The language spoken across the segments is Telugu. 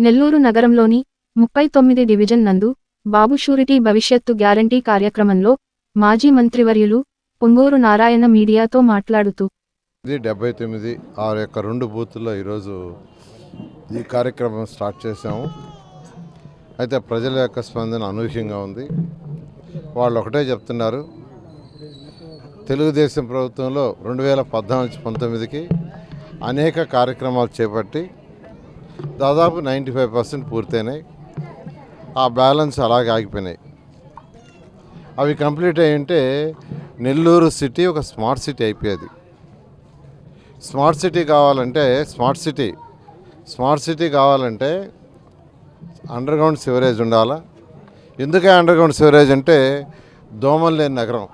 నెల్లూరు నగరంలోని ముప్పై తొమ్మిది డివిజన్ నందు బాబు షూరిటీ భవిష్యత్తు గ్యారంటీ కార్యక్రమంలో మాజీ మంత్రివర్యులు పొంగూరు నారాయణ మీడియాతో మాట్లాడుతూ ఇది డెబ్బై తొమ్మిది ఆ యొక్క రెండు బూతుల్లో ఈరోజు ఈ కార్యక్రమం స్టార్ట్ చేసాము అయితే ప్రజల యొక్క స్పందన అనూహ్యంగా ఉంది. వాళ్ళు ఒకటే చెప్తున్నారు తెలుగుదేశం ప్రభుత్వంలో రెండు వేల పద్నాలుగు పంతొమ్మిదికి అనేక కార్యక్రమాలు చేపట్టి దాదాపు నైంటీ ఫైవ్ పర్సెంట్ పూర్తయినాయి. ఆ బ్యాలెన్స్ అలాగే ఆగిపోయినాయి. అవి కంప్లీట్ అయ్యింటే నెల్లూరు సిటీ ఒక స్మార్ట్ సిటీ అయిపోయేది. స్మార్ట్ సిటీ కావాలంటే స్మార్ట్ సిటీ. స్మార్ట్ సిటీ కావాలంటే అండర్గ్రౌండ్ సివరేజ్ ఉండాలా? ఎందుకే అండర్గ్రౌండ్ సివరేజ్ అంటే దోమలు లేని నగరం.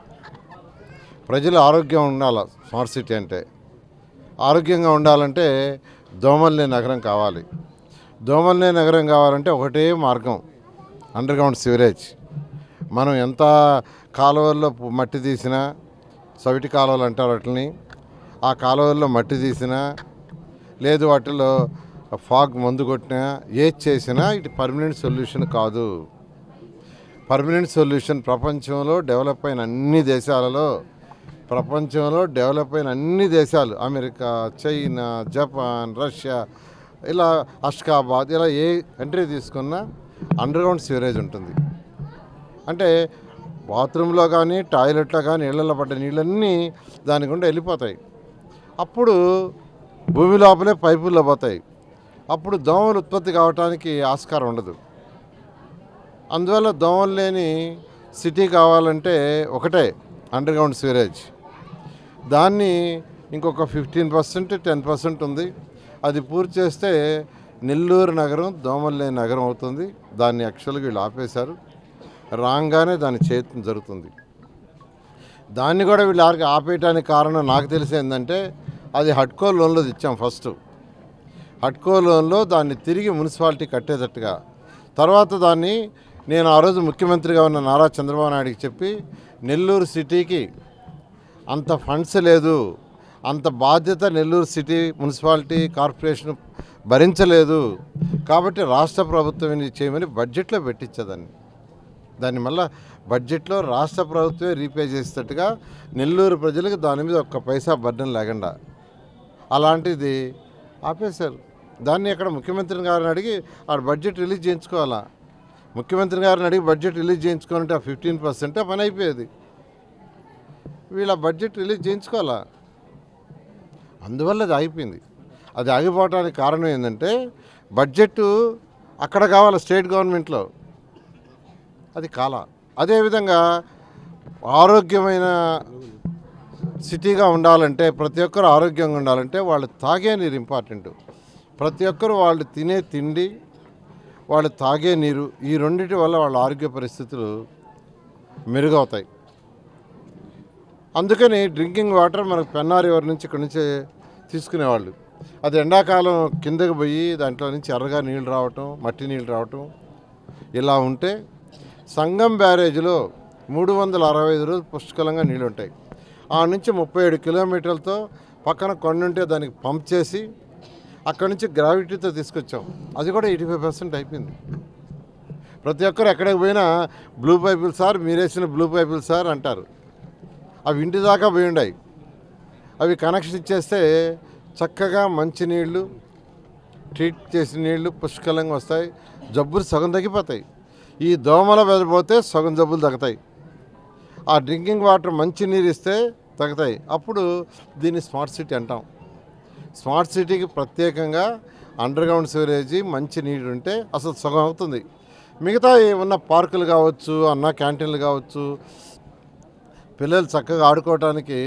ప్రజలు ఆరోగ్యం ఉండాలి స్మార్ట్ సిటీ అంటే? ఆరోగ్యంగా ఉండాలంటే దోమల్నే నగరం కావాలి. దోమల్నే నగరం కావాలంటే ఒకటే మార్గం అండర్ గ్రౌండ్ సివరేజ్ మనం ఎంత కాలువల్లో మట్టి తీసినా సవిటి కాలువలు అంటారు వాటిని ఆ కాలువల్లో మట్టి తీసినా లేదు వాటిలో ఫాగ్ మందు కొట్టినా ఏది చేసినా ఇటు పర్మనెంట్ సొల్యూషన్ కాదు. పర్మనెంట్ సొల్యూషన్ ప్రపంచంలో డెవలప్ అయిన అన్ని దేశాలలో ప్రపంచంలో డెవలప్ అయిన అన్ని దేశాలు అమెరికా చైనా జపాన్ రష్యా ఇలా అష్కాబాద్ ఇలా ఏ కంట్రీ తీసుకున్నా అండర్గ్రౌండ్ సివరేజ్ ఉంటుంది. అంటే బాత్రూంలో కానీ టాయిలెట్లో కానీ ఇళ్ళలో పడ్డ నీళ్ళన్నీ దాని గుండా వెళ్ళిపోతాయి. అప్పుడు భూమి లోపలే పైపుల్లో పోతాయి. అప్పుడు దోమలు ఉత్పత్తి కావడానికి ఆస్కారం ఉండదు. అందువల్ల దోమలు లేని సిటీ కావాలంటే ఒకటే అండర్ గ్రౌండ్ సివరేజ్ దాన్ని ఇంకొక ఫిఫ్టీన్ పర్సెంట్ టెన్ పర్సెంట్ ఉంది. అది పూర్తి చేస్తే నెల్లూరు నగరం దోమల్లే నగరం అవుతుంది. దాన్ని యాక్చువల్గా వీళ్ళు ఆపేశారు. రాగానే దాని చేతి జరుగుతుంది. దాన్ని కూడా వీళ్ళు ఆపేయటానికి కారణం నాకు తెలిసిందంటే అది హడ్కో లోన్లో ఇచ్చాం ఫస్ట్. హడ్కో లోన్లో దాన్ని తిరిగి మున్సిపాలిటీ కట్టేటట్టుగా. తర్వాత దాన్ని నేను ఆ రోజు ముఖ్యమంత్రిగా ఉన్న నారా చంద్రబాబు నాయుడికి చెప్పి నెల్లూరు సిటీకి అంత ఫండ్స్ లేదు. అంత బాధ్యత నెల్లూరు సిటీ మున్సిపాలిటీ కార్పొరేషన్ భరించలేదు. కాబట్టి రాష్ట్ర ప్రభుత్వం ఇది చేయమని బడ్జెట్లో పెట్టించేదాన్ని దాన్ని. మళ్ళా బడ్జెట్లో రాష్ట్ర ప్రభుత్వమే రీపే చేసేటట్టుగా నెల్లూరు ప్రజలకు దాని మీద ఒక్క పైసా బర్డన్ లేకుండా. అలాంటిది ఆపేశారు. దాన్ని అక్కడ ముఖ్యమంత్రి గారిని అడిగి ఆ బడ్జెట్ రిలీజ్ చేయించుకోవాలా? ముఖ్యమంత్రి గారిని అడిగి బడ్జెట్ రిలీజ్ చేయించుకోవాలంటే ఆ ఫిఫ్టీన్ పర్సెంటే పని అయిపోయేది. వీళ్ళ బడ్జెట్ రిలీజ్ చేయించుకోవాలా? అందువల్ల అది ఆగిపోయింది. అది ఆగిపోవడానికి కారణం ఏంటంటే బడ్జెట్ అక్కడ కావాలి స్టేట్ గవర్నమెంట్లో. అది కాల. అదేవిధంగా ఆరోగ్యమైన సిటీగా ఉండాలంటే ప్రతి ఒక్కరు ఆరోగ్యంగా ఉండాలంటే వాళ్ళు తాగే నీరు ఇంపార్టెంట్. ప్రతి ఒక్కరు వాళ్ళు తినే తిండి వాళ్ళు తాగే నీరు ఈ రెండింటి వల్ల వాళ్ళ ఆరోగ్య పరిస్థితులు మెరుగవుతాయి. అందుకని డ్రింకింగ్ వాటర్ మనకు పెన్నారి ఎవరి నుంచి ఇక్కడి నుంచి తీసుకునేవాళ్ళు. అది ఎండాకాలం కిందకి పోయి దాంట్లో నుంచి ఎర్రగా నీళ్ళు రావటం మట్టి నీళ్ళు రావటం ఇలా ఉంటే సంగం బ్యారేజ్లో మూడు వందల అరవై ఐదు రోజులు పుష్కలంగా నీళ్ళు ఉంటాయి ఆ నుంచి ముప్పై ఏడు కిలోమీటర్లతో పక్కన కొండుంటే దానికి పంప్ చేసి అక్కడి నుంచి గ్రావిటీతో తీసుకొచ్చాం. అది కూడా ఎయిటీ ఫైవ్ పర్సెంట్ అయిపోయింది. ప్రతి ఒక్కరు ఎక్కడికి పోయినా బ్లూ పైపులు సార్ మీరేసిన బ్లూ పైపులు సార్ అంటారు. అవి ఇంటి దాకా పోయి ఉన్నాయి అవి కనెక్షన్ ఇచ్చేస్తే చక్కగా మంచి నీళ్ళు ట్రీట్ చేసిన నీళ్ళు పుష్కలంగా వస్తాయి. జబ్బులు సగం తగ్గిపోతాయి. ఈ దోమల వెళ్ళిపోతే సగం జబ్బులు తగ్గుతాయి. ఆ డ్రింకింగ్ వాటర్ మంచి నీరు ఇస్తే తగ్గుతాయి. అప్పుడు దీన్ని స్మార్ట్ సిటీ అంటాం. స్మార్ట్ సిటీకి ప్రత్యేకంగా అండర్ గ్రౌండ్ సివరేజీ మంచి నీరు ఉంటే అసలు సగం అవుతుంది. మిగతా ఉన్న పార్కులు కావచ్చు అన్న క్యాంటీన్లు కావచ్చు పిల్లలు చక్కగా ఆడుకోవడానికి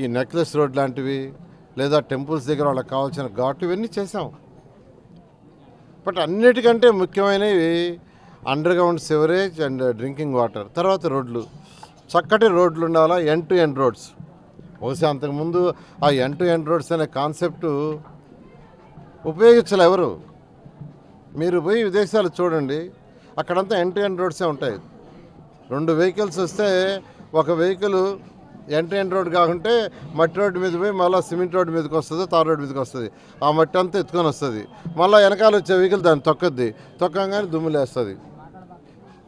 ఈ నెక్లెస్ రోడ్ లాంటివి లేదా టెంపుల్స్ దగ్గర వాళ్ళకి కావాల్సిన ఘాట్లు ఇవన్నీ చేసాం బట్ అన్నిటికంటే ముఖ్యమైనవి underground sewerage and drinking water తర్వాత రోడ్లు. చక్కటి రోడ్లు ఉండాలా? ఎన్ టు ఎండ్ రోడ్స్ బహుశా అంతకుముందు ఆ ఎన్ టు ఎండ్ రోడ్స్ అనే కాన్సెప్ట్ ఉపయోగించలే ఎవరు. మీరు పోయి విదేశాలు చూడండి. అక్కడంతా ఎన్ టు ఎండ్ రోడ్సే ఉంటాయి. రెండు వెహికల్స్ వస్తే ఒక వెహికల్ ఎంట్రీ ఎంట్రీ రోడ్ కాకుంటే మట్టి రోడ్డు మీద పోయి మళ్ళీ సిమెంట్ రోడ్డు మీదకి వస్తుంది తార్ రోడ్డు మీదకి వస్తుంది. ఆ మట్టి అంతా ఎత్తుకొని వస్తుంది. మళ్ళీ వెనకాల వచ్చే వెహికల్ దాన్ని తొక్కద్ది. తొక్కంగానే దుమ్ము లేస్తుంది.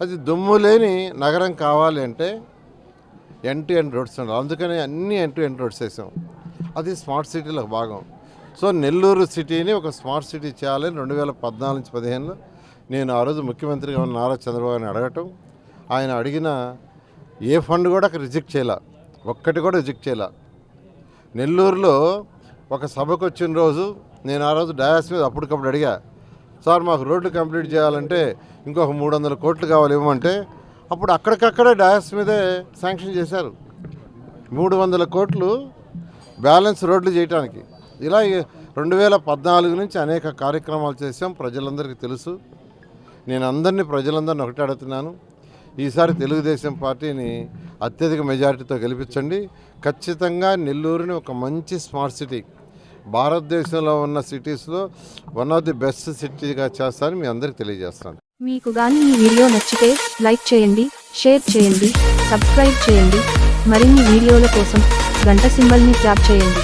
అది దుమ్ము లేని నగరం కావాలి అంటే ఎంటీ ఎండ్ రోడ్స్ ఉండాలి. అందుకని అన్ని ఎంటీ ఎండ్ రోడ్స్ వేసాం. అది స్మార్ట్ సిటీలో భాగం. సో నెల్లూరు సిటీని ఒక స్మార్ట్ సిటీ చేయాలని రెండు వేల పద్నాలుగు నుంచి పదిహేనులో నేను ఆ రోజు ముఖ్యమంత్రిగా ఉన్న నారా చంద్రబాబు గారిని అడగటం ఆయన అడిగిన ఏ ఫండ్ కూడా రిజెక్ట్ చేయాల. ఒక్కటి కూడా రిజెక్ట్ చేయాల. నెల్లూరులో ఒక సభకు వచ్చిన రోజు నేను ఆ రోజు డయాస్ మీద అప్పటికప్పుడు అడిగా సార్ మాకు రోడ్లు కంప్లీట్ చేయాలంటే ఇంకొక మూడు వందల కోట్లు కావాలి ఇవ్వమంటే అప్పుడు అక్కడికక్కడే డయాస్ మీదే శాంక్షన్ చేశారు. మూడు వందల కోట్లు బ్యాలెన్స్ రోడ్లు చేయడానికి ఇలా రెండు వేల పద్నాలుగు నుంచి అనేక కార్యక్రమాలు చేసాం ప్రజలందరికీ తెలుసు. నేను అందరినీ ప్రజలందరిని ఒకటే అడుగుతున్నాను. ఈసారి తెలుగుదేశం పార్టీని అత్యధిక మెజారిటీతో గెలిపించండి. ఖచ్చితంగా నెల్లూరుని ఒక మంచి స్మార్ట్ సిటీ భారతదేశంలో ఉన్న సిటీస్లో వన్ ఆఫ్ ది బెస్ట్ సిటీగా చేస్తానని మీ అందరికి తెలియజేస్తాను. మీకు కానీ ఈ వీడియో నచ్చితే లైక్ చేయండి షేర్ చేయండి సబ్స్క్రైబ్ చేయండి. మరిన్ని వీడియోల కోసం గంట సింబల్ని ట్యాప్ చేయండి.